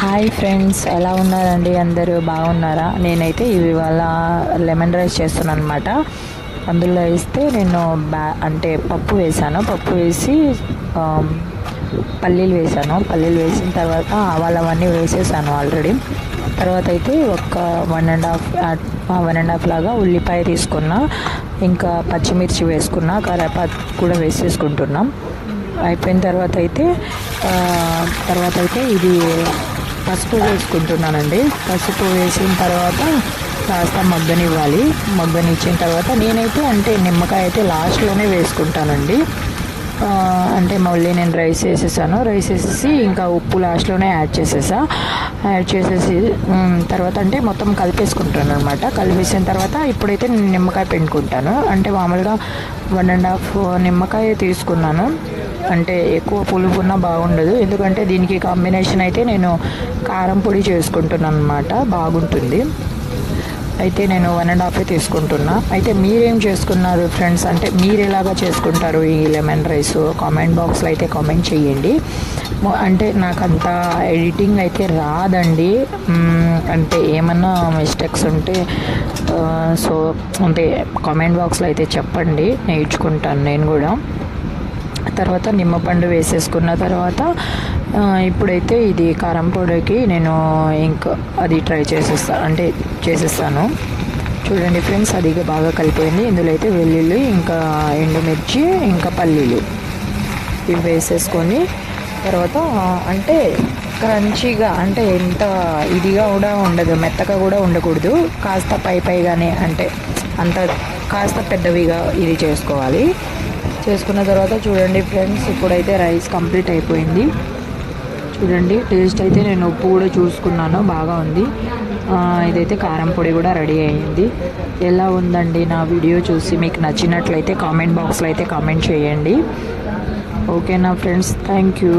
Hi friends ఎలా ఉన్నారండి? అందరూ బాగున్నారా? నేనైతే ఇవి వాళ్ళ లెమన్ రైస్ చేస్తున్నాను అనమాట అందులో వేస్తే నేను బ్యా అంటే పప్పు వేసాను. పప్పు వేసి పల్లీలు వేసాను. పల్లీలు వేసిన తర్వాత ఆవాలు అవన్నీ వేసేసాను ఆల్రెడీ తర్వాత అయితే ఒక one and half one and half లాగా ఉల్లిపాయ తీసుకున్నా. ఇంకా పచ్చిమిర్చి వేసుకున్నా. కరేపాత్ కూడా వేసేసుకుంటున్నాం. అయిపోయిన తర్వాత అయితే తర్వాత అయితే ఇది పసుపు వేసుకుంటున్నానండి. పసుపు వేసిన తర్వాత కాస్త మగ్గనివ్వాలి. మగ్గనిచ్చిన తర్వాత నేనైతే అంటే నిమ్మకాయ అయితే లాస్ట్లోనే వేసుకుంటానండి. అంటే మళ్ళీ నేను రైస్ వేసేసాను. రైస్ వేసేసి ఇంకా ఉప్పు లాస్ట్లోనే యాడ్ చేసేసా. యాడ్ చేసేసి తర్వాత అంటే మొత్తం కలిపేసుకుంటాను అనమాట కలిపేసిన తర్వాత ఇప్పుడైతే నేను నిమ్మకాయ పిండుకుంటాను. అంటే మామూలుగా వన్ అండ్ హాఫ్ నిమ్మకాయ తీసుకున్నాను. అంటే ఎక్కువ పులుపు ఉన్నా బాగుండదు. ఎందుకంటే దీనికి కాంబినేషన్ అయితే నేను కారం పొడి చేసుకుంటున్నాను అనమాట బాగుంటుంది. అయితే నేను వన్ అండ్ హాఫే తీసుకుంటున్నా. అయితే మీరేం చేసుకున్నారు ఫ్రెండ్స్ అంటే మీరు ఎలాగా చేసుకుంటారు ఈ లెమన్ రైస్ కామెంట్ బాక్స్లో అయితే కామెంట్ చేయండి. అంటే నాకు అంత ఎడిటింగ్ అయితే రాదండి. అంటే ఏమన్నా మిస్టేక్స్ ఉంటే సో అంటే కామెంట్ బాక్స్లో అయితే చెప్పండి. నేర్చుకుంటాను నేను కూడా. తర్వాత నిమ్మపండు వేసేసుకున్న తర్వాత ఇప్పుడైతే ఇది కారం పొడికి నేను ఇంకా అది ట్రై చేసేస్తా అంటే చేసేస్తాను. చూడండి ఫ్రెండ్స్ అది బాగా కలిపోయింది ఇందులో అయితే వెల్లుల్లి ఇంకా ఎండుమిర్చి ఇంకా పల్లీలు ఇవి వేసేసుకొని తర్వాత అంటే క్రంచీగా అంటే ఎంత ఇదిగా కూడా ఉండదు మెత్తగా కూడా ఉండకూడదు. కాస్త పై పైగానే అంటే అంత కాస్త పెద్దవిగా ఇది చేసుకోవాలి. చేసుకున్న తర్వాత చూడండి ఫ్రెండ్స్ ఇప్పుడైతే రైస్ కంప్లీట్ అయిపోయింది. చూడండి టేస్ట్ అయితే నేను ఉప్పు కూడా చూసుకున్నాను బాగా ఉంది. ఇదైతే కారం పొడి కూడా రెడీ అయ్యింది. ఎలా ఉందండి నా వీడియో చూసి మీకు నచ్చినట్లయితే కామెంట్ బాక్స్లో అయితే కామెంట్ చేయండి. ఓకేనా ఫ్రెండ్స్ థ్యాంక్ యూ.